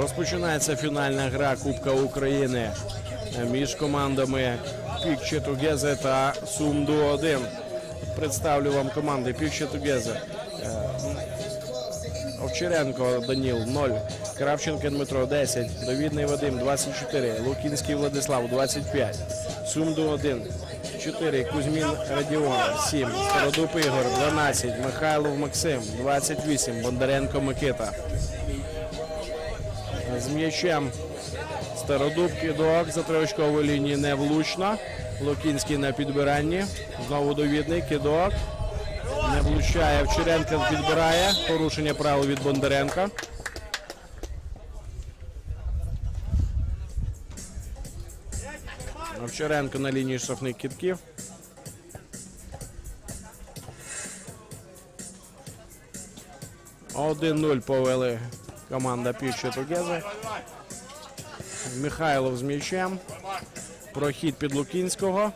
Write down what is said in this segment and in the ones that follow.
Розпочинається фінальна гра Кубка України між командами Пікче Тугезе та Сумду 1. Представлю вам команди Пікче Тугезе. Овчаренко Даніл 0, Кравченко Дмитро 10, Довідний Вадим 24, Лукінський Владислав 25, Сумду 1, 4, Кузьмін Радіон 7, Стародуб Ігор 12, Михайлов Максим 28, Бондаренко Микита. З м'ячем Стародуб кидок за триочкової лінії не влучно. Лукінський на підбиранні. Знову довідний кидок. Не влучає. Вчеренко підбирає. Порушення правил від Бондаренка. Овчаренко на лінії штрафних кітків. Один-нуль повели команда Піче Тугезе. Михайлов з м'ячем. Прохід під Лукінського.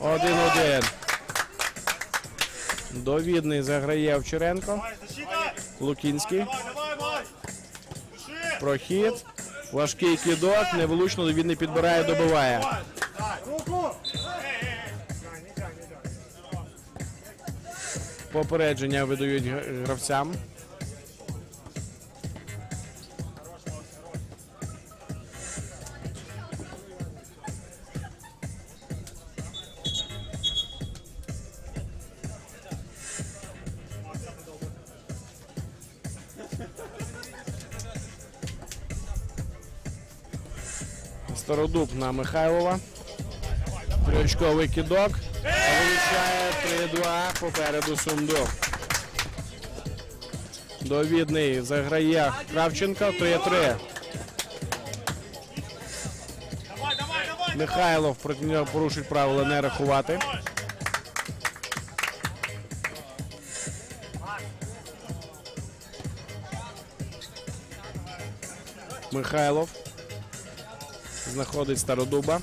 Один-один. Довідний заграє Овчаренко. Лукінський. Прохід. Важкий кидок. Невлучно. Довідний підбирає, добиває. Попередження видають гра- гравцям. Стародуб на Михайлова. Трьочковий кидок. Вилучає 3-2 попереду Сумду. Довідний заграє Кравченко 3-3. Михайлов порушить правила не рахувати. Михайлов знаходить Стародуба.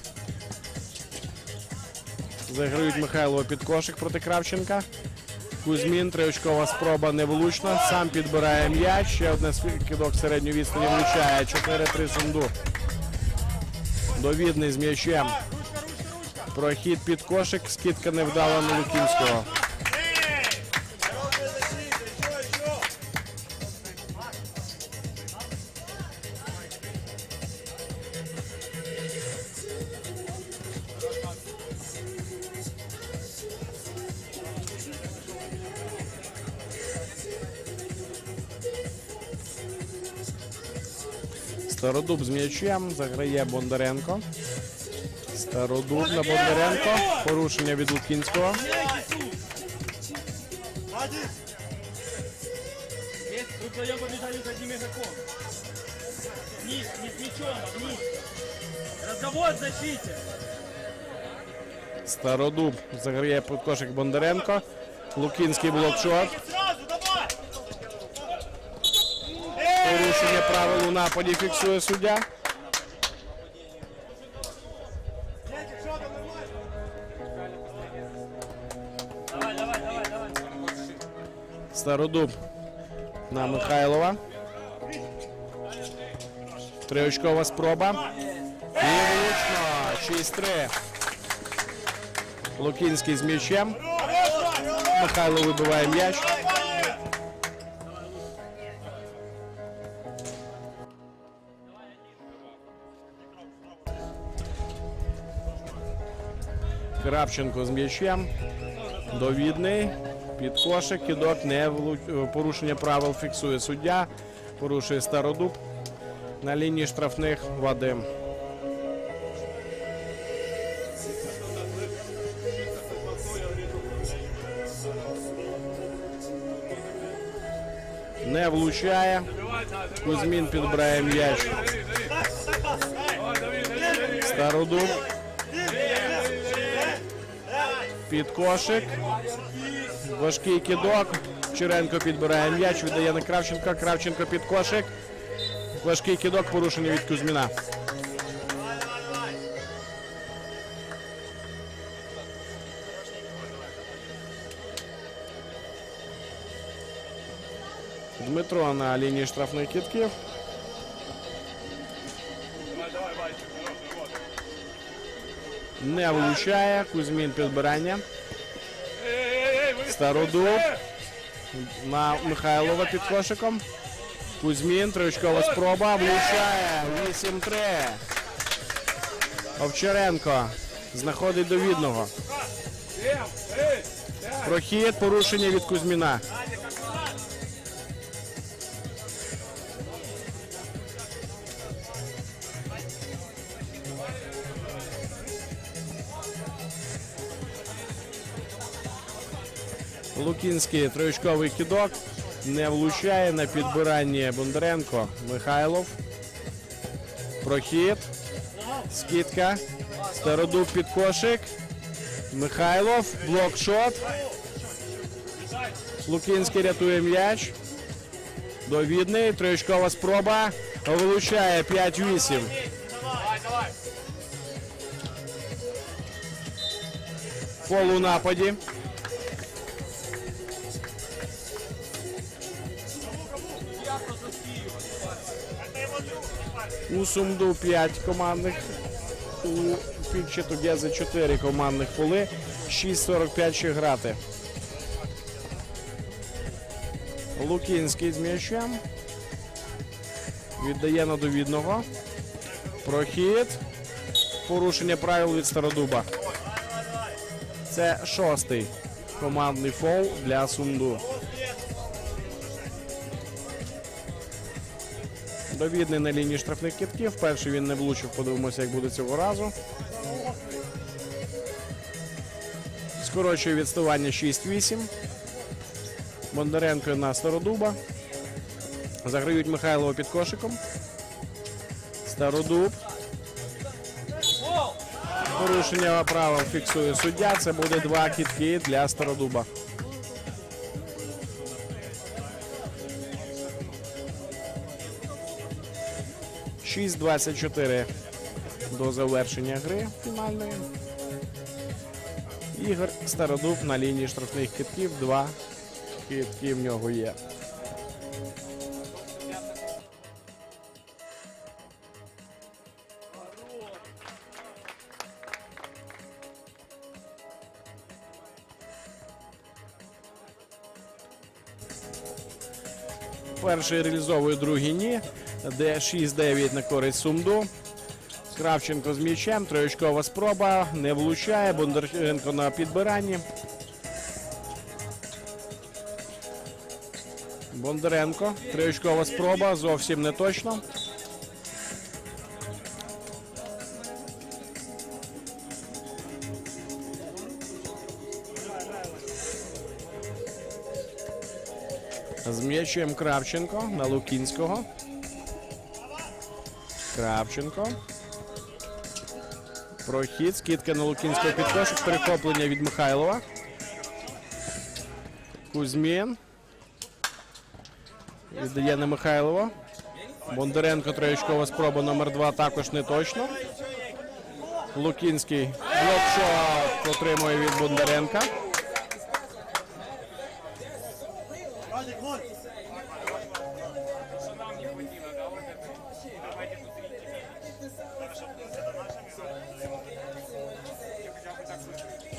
Заграють Михайлова під кошик проти Кравченка. Кузьмін, триочкова спроба невлучна. Сам підбирає м'яч. Ще одне кидок середньої відстані влучає. 4-3 Сунду. Довідний з м'ячем. Прохід під кошик. Скидка невдала на Лукінського. Стародуб з м'ячем. Заграє Бондаренко. Стародуб на Бондаренко. Порушення від Лукінського. Игроком. Вниз, мячом, вниз. Разговор в защите. Стародуб заграє під кошик Бондаренко. Лукінський блокшот. Порушення правил нападі фіксує суддя. Стародуб на Михайлова. Триочкова спроба. І влучно. 6-3. Лукінський з м'ячем. Михайло вибиває м'яч. Крапченко з м'ячем. Довідний. Під кошик, кидок, не влу- порушення правил фіксує суддя. Порушує стародуб. На лінії штрафних Вадим. Не влучає. Кузьмін підбирає м'яч. Стародуб. Під кошик. Важкий кидок. Черенко підбирає м'яч, віддає на Кравченка. Кравченко під кошик. Важкий кидок, порушення від Кузьміна. Дмитро на лінії штрафних кітків. Не влучає. Кузьмін підбирання. Стародуб. На Михайлова під кошиком. Кузьмін, триочкова спроба, влучає. 8-3. Овчаренко знаходить довідного. Прохід, порушення від Кузьміна. Лукінський троєчковий кидок. Не влучає на підбиранні Бондаренко. Михайлов. Прохід. Скидка. Стародуб під кошик. Михайлов. Блокшот. Лукінський рятує м'яч. Довідний. Троєчкова спроба. Влучає 5-8. Фол у нападі. У Сумду 5 командних. У Пікче Тугези 4 командних поли. 6.45 ще грати. Лукінський з м'ячем. Віддає на довідного. Прохід. Порушення правил від Стародуба. Це шостий командний фол для Сумду. Довідний на лінії штрафних кітків. Перший він не влучив, подивимося, як буде цього разу. Скорочує відставання 6-8. Бондаренко на Стародуба. Заграють Михайлова під кошиком. Стародуб. Порушення правил фіксує суддя. Це буде два кітки для Стародуба. Шість 24 до завершення гри фінальної. Ігор Стародуб на лінії штрафних китків. Два китки в нього є. Перший реалізовує, другий ні. Де 6-9 на користь Сумду. Кравченко з м'ячем, троєчкова спроба, не влучає, Бондаренко на підбиранні. Бондаренко, троєчкова спроба, зовсім не точно. З м'ячем Кравченко на Лукінського. Кравченко. Прохід, скидка на Лукінського підкошик, перехоплення від Михайлова. Кузьмін. Віддає на Михайлова. Бондаренко троєчкова спроба номер 2 також не точно. Лукінський блокшот отримує від Бондаренка.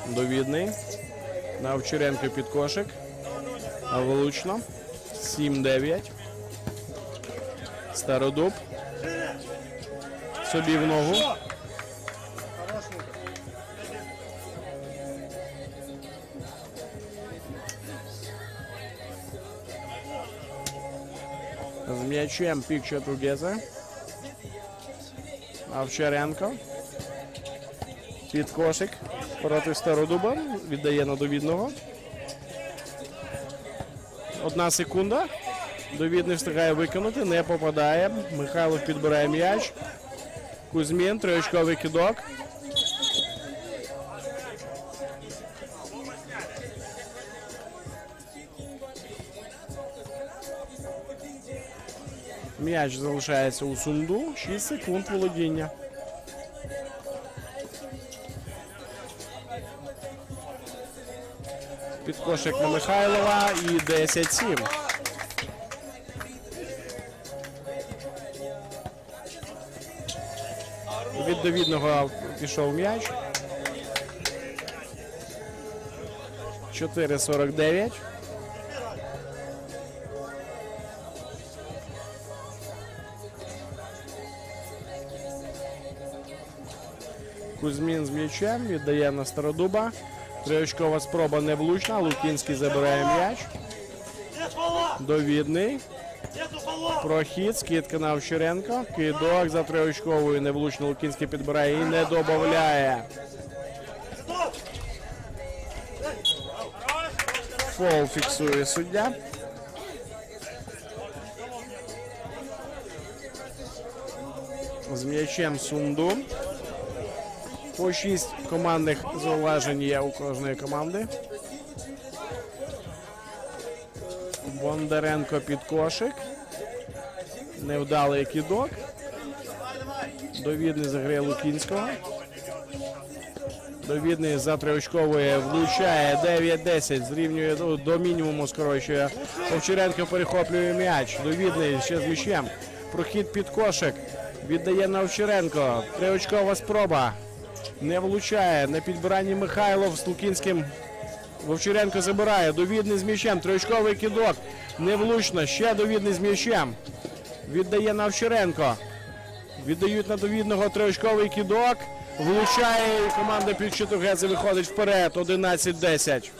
Довідний. На Овчаренко під кошик. А влучно. 7-9. Стародуб. Собі в ногу. З м'ячем Пікча Тугеза. Овчаренко. Під кошик проти Стародуба. Віддає на довідного. Одна секунда. Довідний встигає виконати, не попадає. Михайлов підбирає м'яч. Кузьмін, триочковий кидок. М'яч залишається у сунду. 6 секунд володіння. Під кошик на Михайлова і 10-7. Від довідного пішов м'яч. 4,49. Кузьмін з м'ячем віддає на Стародуба. Триочкова спроба не влучна. Лукінський забирає м'яч. Довідний. Прохід, скидка на Овчаренко. Кидок за триочковою невлучно Лукінський підбирає і не додає. Фол фіксує суддя. З м'ячем Сунду. По шість командних зауважень є у кожної команди. Бондаренко під кошик. Невдалий кидок. Довідний заграє Лукінського. Довідний за триочкової влучає 9-10, зрівнює ну, до мінімуму скорочує. Овчаренко перехоплює м'яч. Довідний ще з м'ячем. Прохід під кошик. Віддає на Овчаренко. Триочкова спроба. Не влучає. На підбиранні Михайлов з Лукінським. Вовчаренко забирає. Довідний з м'ячем. Триочковий кидок. Невлучно. Ще довідний з м'ячем. Віддає на Овчаренко. Віддають на довідного триочковий кидок. Влучає і команда Півчитугеці виходить вперед. 11-10.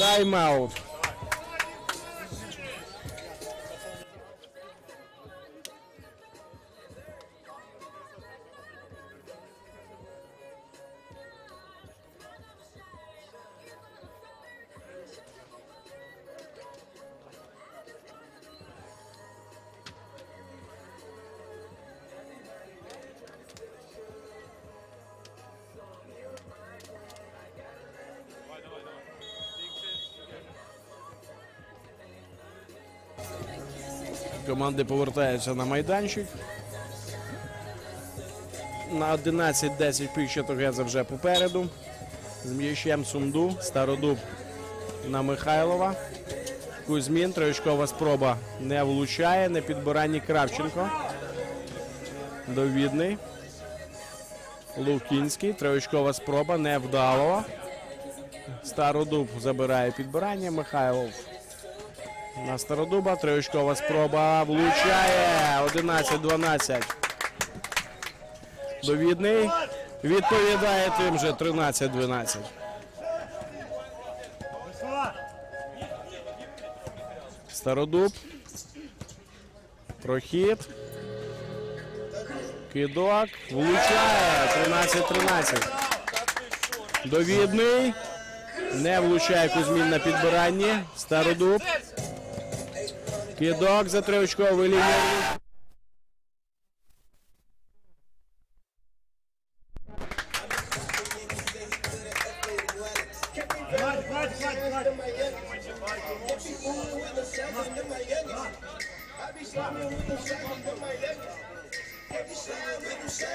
Тайм-аут. Команди повертаються на майданчик. На 11-10 Півчитугеза вже попереду. З м'ячем Сумду. Стародуб на Михайлова. Кузьмін. Троєчкова спроба не влучає. На підбиранні Кравченко. Довідний. Лукінський. Троєчкова спроба невдало. Стародуб забирає підбирання. Михайлов на Стародуба. Триочкова спроба влучає. 11-12. Довідний. Відповідає тим же 13-12. Стародуб. Прохід. Кидок. Влучає. 13-13. Довідний. Не влучає Кузьмін на підбиранні. Стародуб. Кидок за триочковою лінією.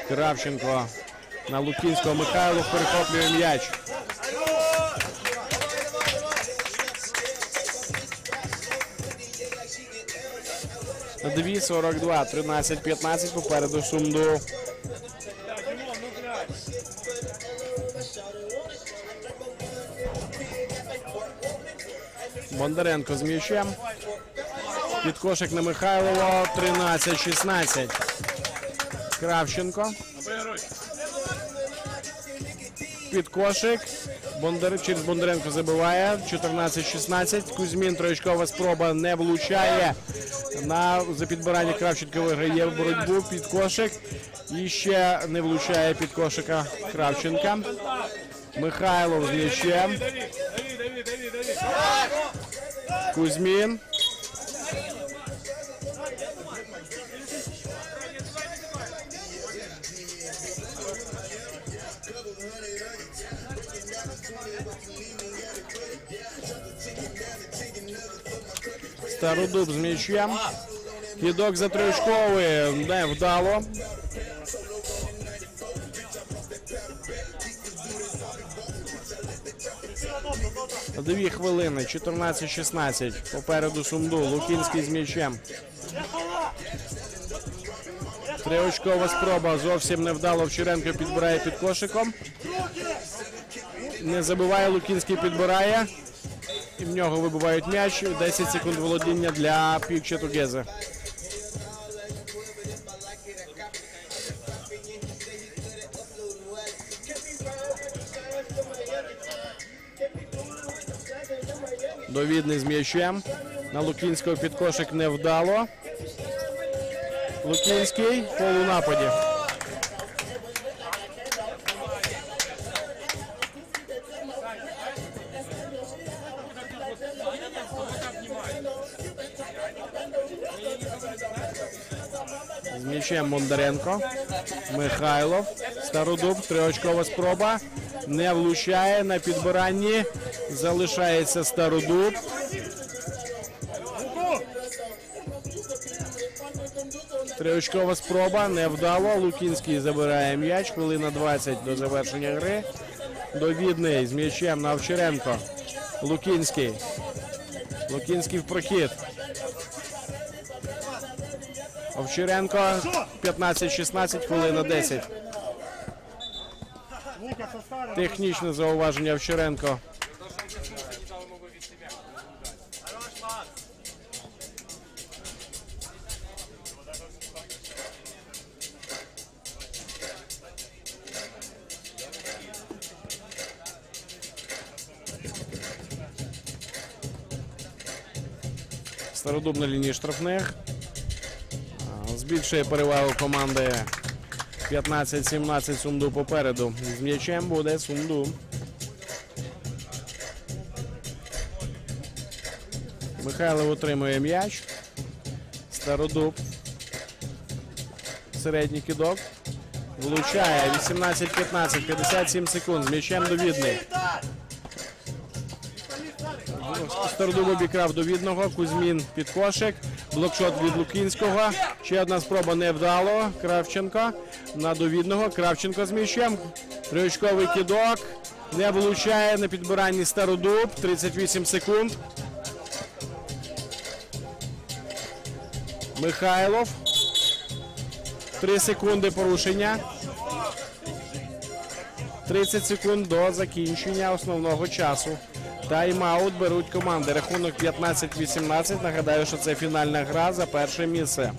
Кравченко на Лукінського Михайлов перехоплює м'яч. На 2.42, 13-15 попереду Сумду. Бондаренко з м'ячем. Під кошик на Михайлова 13-16. Кравченко. Під кошик. Бондар... Через Бондаренко забиває. 14-16. Кузьмін троєчкова спроба не влучає. На за підбирання Кравченко виграє боротьбу під кошик. І ще не влучає під кошика Кравченка. Михайлов з м'ячем. Кузьмін. Стародуб з м'ячем. Кідок за триочковий не вдало. Дві хвилини, 14-16. Попереду Сумду. Лукінський з м'ячем. Триочкова спроба зовсім невдало. Вчоренко підбирає під кошиком. Не забиває, Лукінський підбирає. В нього вибивають м'яч. 10 секунд володіння для Пікче Тугезе. Довідний з м'ячем. На Лукінського під кошик не вдало. Лукінський у нападі. З м'ячем Бондаренко. Михайлов. Стародуб. Триочкова спроба. Не влучає на підбиранні. Залишається Стародуб. Триочкова спроба невдало. Лукінський забирає м'яч. Хвилина 20 до завершення гри. Довідний з м'ячем Навчаренко, Лукінський. Лукінський в прохід. Овчаренко 15-16, хвилина 10. Технічне зауваження Овчаренко. Стародуб на лінії штрафних. Збільшує перевагу команди 15-17 Сумду попереду. З м'ячем буде Сумду. Михайлов отримує м'яч. Стародуб. Середній кидок. Влучає 18-15, 57 секунд. З м'ячем довідний. Стародуб обікрав довідного. Кузьмін під кошик. Блокшот від Лукінського. Ще одна спроба не вдало. Кравченко на довідного. Кравченко з м'ячем. Триочковий кидок. Не влучає на підбиранні Стародуб. 38 секунд. Михайлов. 3 секунди порушення. 30 секунд до закінчення основного часу. Тайм-аут беруть команди. Рахунок 15-18. Нагадаю, що це фінальна гра за перше місце.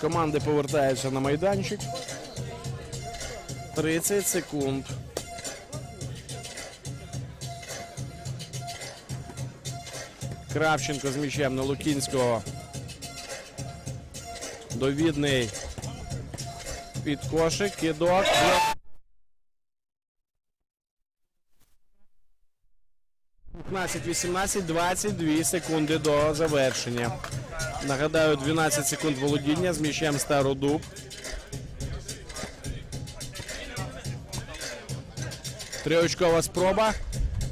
Команди повертаються на майданчик. 30 секунд. Кравченко з м'ячем на Лукінського. Довідний під підкошик, кидок. 15, 18, 22 секунди до завершення. Нагадаю, 12 секунд володіння з м'ячем Стародуб. Триочкова спроба.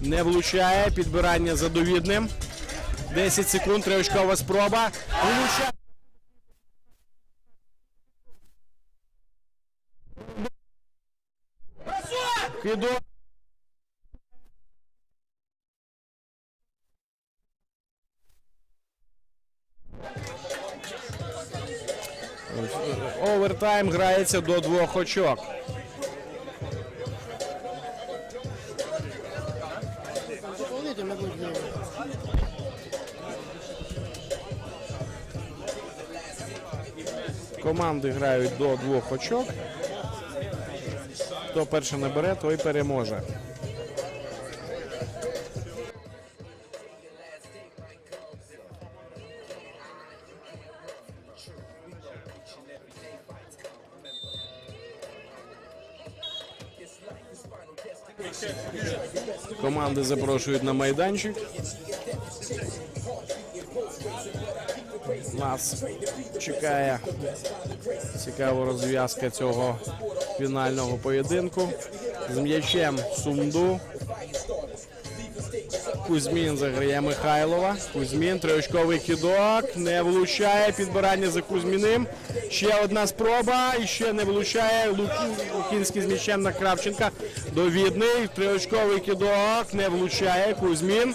Не влучає. Підбирання за довідним. 10 секунд. Триочкова спроба. Влучає. Кидок. Овертайм грається до двох очок. Команди грають до двох очок. Хто перше набере, той переможе. Команди запрошують на майданчик. Нас чекає цікава розв'язка цього фінального поєдинку. З м'ячем Сумду. Кузьмін заграє Михайлова. Кузьмін, триочковий кидок. Не влучає. Підбирання за Кузьміним. Ще одна спроба. І ще не влучає. Лукінський з м'ячем на Кравченка. Довідний. Триочковий кидок. Не влучає. Кузьмін.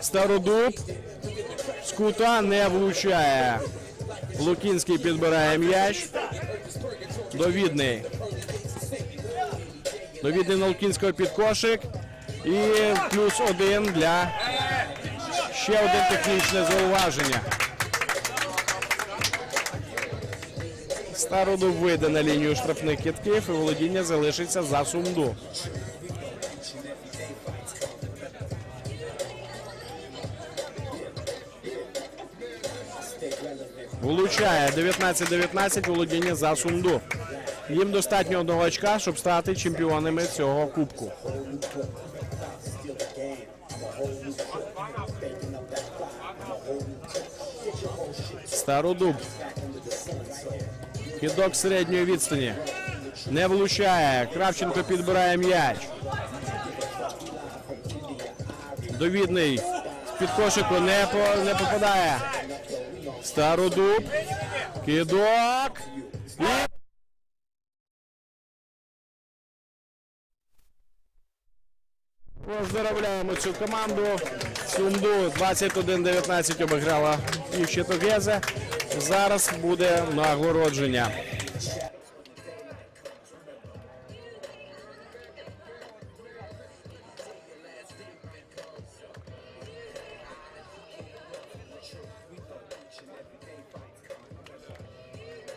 Стародуб. З кута не влучає. Лукінський підбирає м'яч. Довідний. Довідний на Лукінського під кошик. І плюс один для ще одне технічне зауваження. Стародуб вийде на лінію штрафних китків і володіння залишиться за сумду. Влучає 19-19 володіння за сумду. Їм достатньо одного очка, щоб стати чемпіонами цього кубку. Стародуб. Кидок середньої відстані. Не влучає. Кравченко підбирає м'яч. Довідний. З-під кошику не, по, не попадає. Стародуб. Кидок. І... Поздравляємо цю команду. Сумду 21-19 обіграла Івчето Гезе. Зараз буде нагородження.